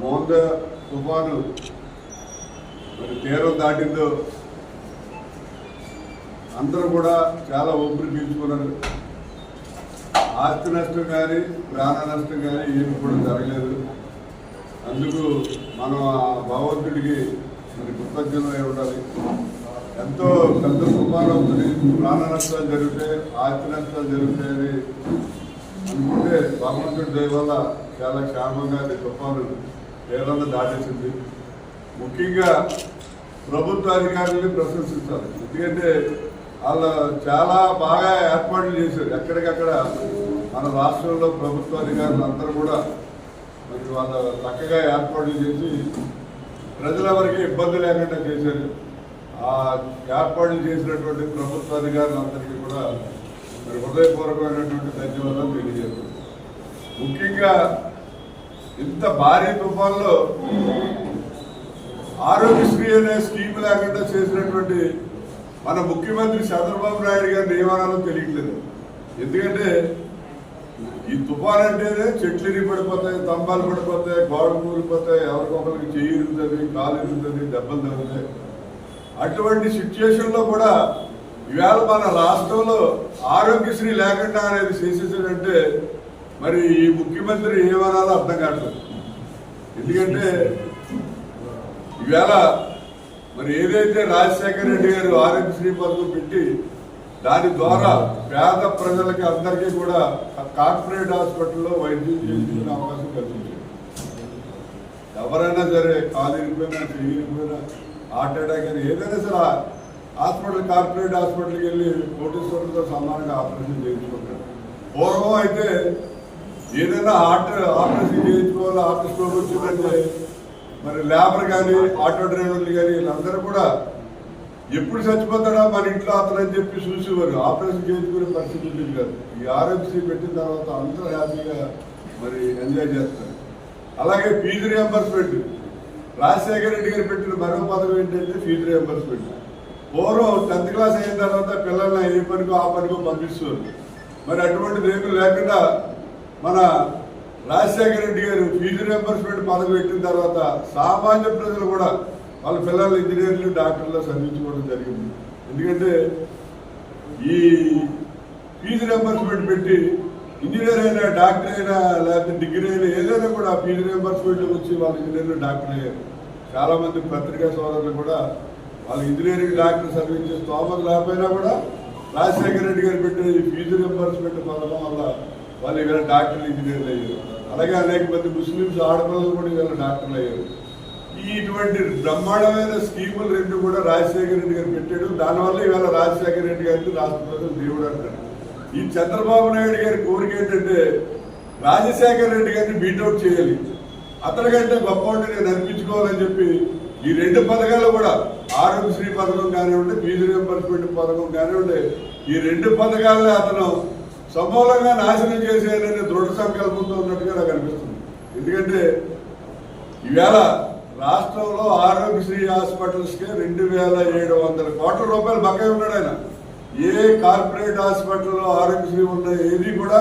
మోంద తుఫాను మరి తీరం దాటిందో అందరూ కూడా చాలా ఊపిరి పీల్చుకున్నారు ఆస్తి నష్టం కానీ ప్రాణ నష్టం కానీ ఏమి కూడా జరగలేదు. అందుకు మనం ఆ భగవంతుడికి మరి కృతజ్ఞతమై ఉండాలి ఎంతో పెద్ద తుఫాను అవుతుంది ప్రాణ నష్టాలు జరిగితే ఆస్తి నష్టాలు జరుగుతాయని అనుకుంటే భగవంతుడి దయ వల్ల చాలా క్షేమంగా అది తుఫాను ఏదన్నా దాటేసింది. ముఖ్యంగా ప్రభుత్వ అధికారుల్ని ప్రశంసించాలి. ఎందుకంటే వాళ్ళు చాలా బాగా ఏర్పాట్లు చేశారు. ఎక్కడికక్కడ మన రాష్ట్రంలో ప్రభుత్వ అధికారులు అందరూ కూడా మరి వాళ్ళ చక్కగా ఏర్పాట్లు చేసి ప్రజలెవరికి ఇబ్బంది లేకుండా చేశారు. ఆ ఏర్పాట్లు చేసినటువంటి ప్రభుత్వ అధికారులందరికీ కూడా మరి హృదయపూర్వకమైనటువంటి ధన్యవాదాలు తెలియజేస్తాను ముఖ్యంగా ఇంత భారీ తుఫాన్లో ఆరోగ్యశ్రీ అనే స్కీమ్ లేకుండా చేసినటువంటి మన ముఖ్యమంత్రి చంద్రబాబు నాయుడు గారి నియమానాలు తెలియట్లేదు. ఎందుకంటే ఈ తుఫాన్ అంటేనే చెట్లు పడిపోతాయి స్తంభాలు పడిపోతాయి గోడలు కూలిపోతాయి ఎవరికొకరికి చెయ్యి ఇరుగుతుంది కాలు ఇరుగుతుంది దెబ్బలు తగ్గుతాయి అటువంటి సిచ్యుయేషన్లో కూడా ఈవేళ మన రాష్ట్రంలో ఆరోగ్యశ్రీ లేకుండా అనేది చేసేసాడంటే మరి ఈ ముఖ్యమంత్రి ఏమనాలో అర్థం కావట్లేదు. ఎందుకంటే ఈవేళ మరి ఏదైతే రాజశేఖర రెడ్డి గారు ఆరోగ్యశ్రీ పథకం పెట్టి దాని ద్వారా పేద ప్రజలకి అందరికీ కూడా కార్పొరేట్ హాస్పిటల్లో వైద్యం చేయించుకునే అవకాశం కలిగింది ఎవరైనా సరే కాలు ఇరిగిపోయినా హార్ట్ అటాక్ అని ఏదైనా సరే హాస్పిటల్ కార్పొరేట్ హాస్పిటల్కి వెళ్ళి కోటేశ్వరులతో సమానంగా ఆపరేషన్ చేయించుకుంటారు. పూర్వం అయితే ఏదైనా హార్ట్ ఆపరేషన్ చేయించుకోవాలి? హార్ట్ స్ట్రోక్ వచ్చిందంటే మరి లేబర్ కానీ ఆటో డ్రైవర్లు కానీ వీళ్ళందరూ కూడా ఎప్పుడు చచ్చిపోతాడా? మన ఇంట్లో అతను అని చెప్పి చూసేవారు. ఆపరేషన్ చేయించుకునే పరిస్థితి ఉండేది కాదు. ఈ ఆరోగ్యశ్రీ పెట్టిన తర్వాత అందరూ హ్యాపీగా మరి ఎంజాయ్ చేస్తారు. అలాగే ఫీజు రియంబర్స్మెంట్ రాజశేఖర రెడ్డి గారు పెట్టిన మరో పదవి ఏంటంటే ఫీజు రియంబర్స్మెంట్ పూర్వం టెన్త్ క్లాస్ అయిన తర్వాత పిల్లల్ని ఏ పనికో ఆ పనికో పంపిస్తారు. మరి అటువంటిది ఏమీ లేకుండా మన రాజశేఖర రెడ్డి గారు ఫీజు రియంబర్స్మెంట్ పదవి పెట్టిన తర్వాత సామాన్య ప్రజలు కూడా వాళ్ళ పిల్లలు ఇంజనీర్లు డాక్టర్లు చదివించుకోవడం జరిగింది. ఎందుకంటే ఈ ఫీజు రియంబర్స్మెంట్ పెట్టి ఇంజనీర్ అయినా డాక్టర్ అయినా లేకపోతే డిగ్రీ అయినా ఏదైనా కూడా ఫీజు రియంబర్స్మెంట్ వచ్చి వాళ్ళ ఇంజనీర్లు డాక్టర్ అయ్యారు. చాలామంది పత్రికా సోదరులు కూడా వాళ్ళ ఇంజనీరింగ్ డాక్టర్ చదివించే స్తోమత లేకపోయినా కూడా రాజశేఖర రెడ్డి గారు పెట్టిన ఈ ఫీజు రియంబర్స్మెంట్ పథకం వల్ల వాళ్ళు ఇవాళ డాక్టర్లు ఇంజనీర్లు అయ్యారు. అలాగే అనేక మంది ముస్లిమ్స్ ఆడపిల్లలు కూడా ఇవాళ డాక్టర్లు అయ్యారు. ఈ ఇటువంటి బ్రహ్మాండమైన స్కీములు రెండు కూడా రాజశేఖర రెడ్డి గారు పెట్టాడు. దానివల్ల ఇవాళ రాజశేఖర రెడ్డి గారిని రాష్ట్ర ప్రజలు దేవుడు అంటారు. ఈ చంద్రబాబు నాయుడు గారి కోరిక ఏంటంటే రాజశేఖర రెడ్డి గారిని బీటౌట్ చేయాలి. అతనికంటే గొప్పవాడిని నేను అనిపించుకోవాలని చెప్పి ఈ రెండు పథకాలు కూడా ఆరోగ్యశ్రీ పథకం కానివ్వండి ఫీజు రియంబర్స్మెంట్ పథకం కానివ్వండి ఈ రెండు పథకాలని అతను సమూలంగా నాశనం చేసేయాలని దృఢ సంకల్పంతో ఉన్నట్టుగా నాకు అనిపిస్తుంది. ఎందుకంటే ఈవేళ రాష్ట్రంలో ఆరోగ్యశ్రీ హాస్పిటల్స్కి రెండు వేల ఏడు వందల కోట్ల రూపాయలు బకాయి ఉన్నాడు ఆయన. ఏ కార్పొరేట్ హాస్పిటల్లో ఆరోగ్యశ్రీ ఉన్న ఏది కూడా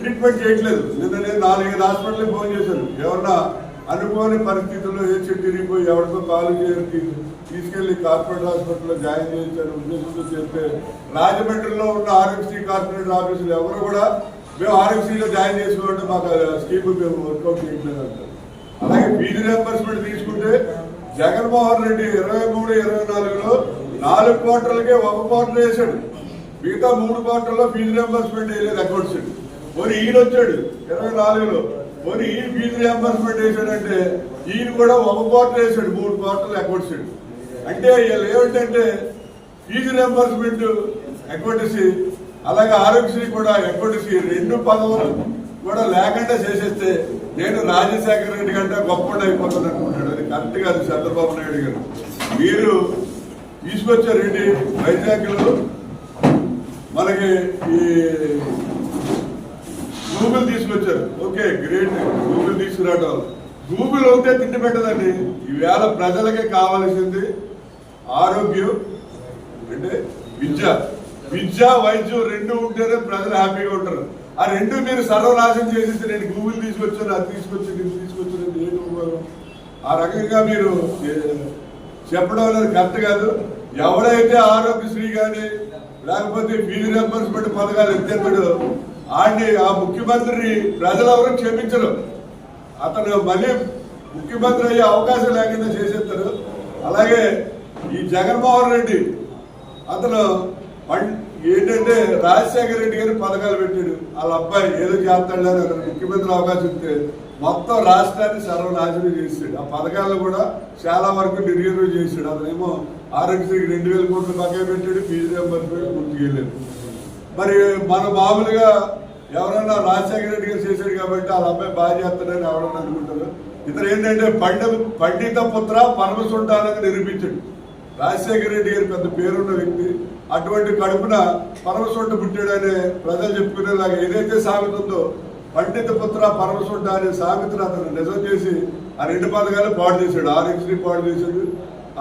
ట్రీట్మెంట్ చేయట్లేదు. నిన్న నేను నాలుగైదు హాస్పిటల్కి ఫోన్ చేశాను ఎవరన్నా అనుకోని పరిస్థితుల్లో ఏ తిరిగిపోయి ఎవరితో కాలు చేయడానికి తీసుకెళ్ళి కార్పొరేట్ హాస్పిటల్లో జాయిన్ చేయించారు ఉద్దేశంతో చేస్తే రాజమండ్రిలో ఉన్న ఆరోగ్యశ్రీ కార్పొరేట్ ఆఫీసులు ఎవరు కూడా మేము ఆరోగ్యశ్రీలో జాయిన్ చేసుకోవాలంటే మాకు స్కీమ్ మేము వర్కౌట్ చేయట్లేదు అంటారు. అలాగే ఫీజు రియంబర్స్మెంట్ తీసుకుంటే జగన్మోహన్ రెడ్డి ఇరవై మూడు ఇరవై నాలుగులో నాలుగు క్వార్టర్లకే ఒక క్వార్టర్ వేశాడు. మిగతా మూడు క్వార్టర్లో ఫీజు రియంబర్స్మెంట్ వేయలేదు అకౌంట్స్. పోనీ ఈయన వచ్చాడు ఇరవై నాలుగులో. మరి ఈ ఫీజు రియంబర్స్మెంట్ వేసాడంటే ఈయన కూడా ఒక క్వార్టర్ వేసాడు మూడు క్వార్టర్లు అకౌంట్సాడు అంటే వీళ్ళు ఏమిటంటే ఫీజు రియంబర్స్మెంట్ అకౌంటసీ అలాగే ఆరోగ్యశ్రీ కూడా అకౌంటసీ రెండు పదవులు కూడా లేకుండా చేసేస్తే నేను రాజశేఖర రెడ్డి కంటే గొప్ప అయిపోతాను అనుకుంటాడు అది కరెక్ట్ కాదు చంద్రబాబు నాయుడు గారు. మీరు తీసుకొచ్చారండి వైజాగ్లో మనకి ఈ గూగుల్ తీసుకొచ్చారు. Okay great. గూగుల్ తీసుకురావడం. గూగుల్ ఉంటే తిండి పెట్టదండి. ఈవేళ ప్రజలకే కావాల్సింది ఆరోగ్యం అంటే విద్య. విద్య వైద్యం రెండు ఉంటేనే ప్రజలు హ్యాపీగా ఉంటారు. ఆ రెండు మీరు సర్వనాశం చేసేసి నేను గూగుల్ తీసుకొచ్చాను అది తీసుకొచ్చాను ఇది తీసుకొచ్చాను ఏంటి ఆ రకంగా మీరు చెప్పడం అనేది కరెక్ట్ కాదు. ఎవడైతే ఆరోగ్యశ్రీ కానీ లేకపోతే ఫీజు రియంబర్స్మెంట్ పథకాలు ఎత్తేస్తాడో ఆడిని ఆ ముఖ్యమంత్రిని ప్రజలెవరూ క్షమించరు. అతను మళ్ళీ ముఖ్యమంత్రి అయ్యే అవకాశం లేకుండా చేసేస్తారు. అలాగే ఈ జగన్మోహన్ రెడ్డి అతను పం- ఏంటంటే రాజశేఖర రెడ్డి గారి పథకాలు పెట్టాడు. వాళ్ళ అబ్బాయి ఏదో చేస్తాడు అని అతను ముఖ్యమంత్రి అవకాశం ఇస్తే మొత్తం రాష్ట్రాన్ని సర్వనాశనం చేసాడు ఆ పథకాలను కూడా చాలా వరకు నిర్వీర్యం చేశాడు. అతనేమో ఆరోగ్యశ్రీకి రెండు వేల కోట్లు పక్కన పెట్టాడు. ఫీజు రియంబర్స్మెంట్ చేయలేదు. మరి మన మామూలుగా ఎవరన్నా రాజశేఖర రెడ్డి గారు చేశాడు కాబట్టి వాళ్ళ అబ్బాయి బాగా చేస్తాడని ఎవరన్నా అనుకుంటారు? ఇతను ఏంటంటే పండ పండిత పుత్ర పరమసుంటానని నిరూపించాడు. రాజశేఖర రెడ్డి గారి పెద్ద పేరున్న వ్యక్తి. అటువంటి కడుపున పరమసుంట పుట్టాడనే ప్రజలు చెప్పుకునేలాగా ఏదైతే సామెత ఉందో పండిత పుత్ర పరమసుంట అనే సామెతను అతను నిజం చేసి ఆ రెండు పథకాలు పాడు చేశాడు. ఆర్ఎక్స్ని పాడు చేశాడు.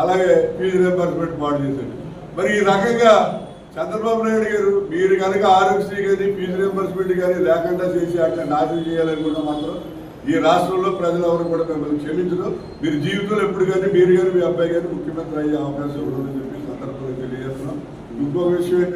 అలాగే ఫీజు రియంబర్స్మెంట్ పాడు చేశాడు. మరి ఈ రకంగా చంద్రబాబు నాయుడు గారు మీరు కనుక ఆరోగ్యశ్రీ కానీ ఫీజు రియంబర్స్మెంట్ కానీ లేకుండా చేసి అట్లా నాశనం చేయాలనుకుంటే మాత్రం ఈ రాష్ట్రంలో ప్రజలు ఎవరు కూడా మిమ్మల్ని క్షమించరు. మీరు జీవితంలో ఎప్పుడు కానీ మీరు కానీ మీ అబ్బాయి కానీ ముఖ్యమంత్రి అయ్యే అవకాశం ఉండదని చెప్పి సందర్భంగా తెలియజేస్తున్నాం. ఇంకొక విషయం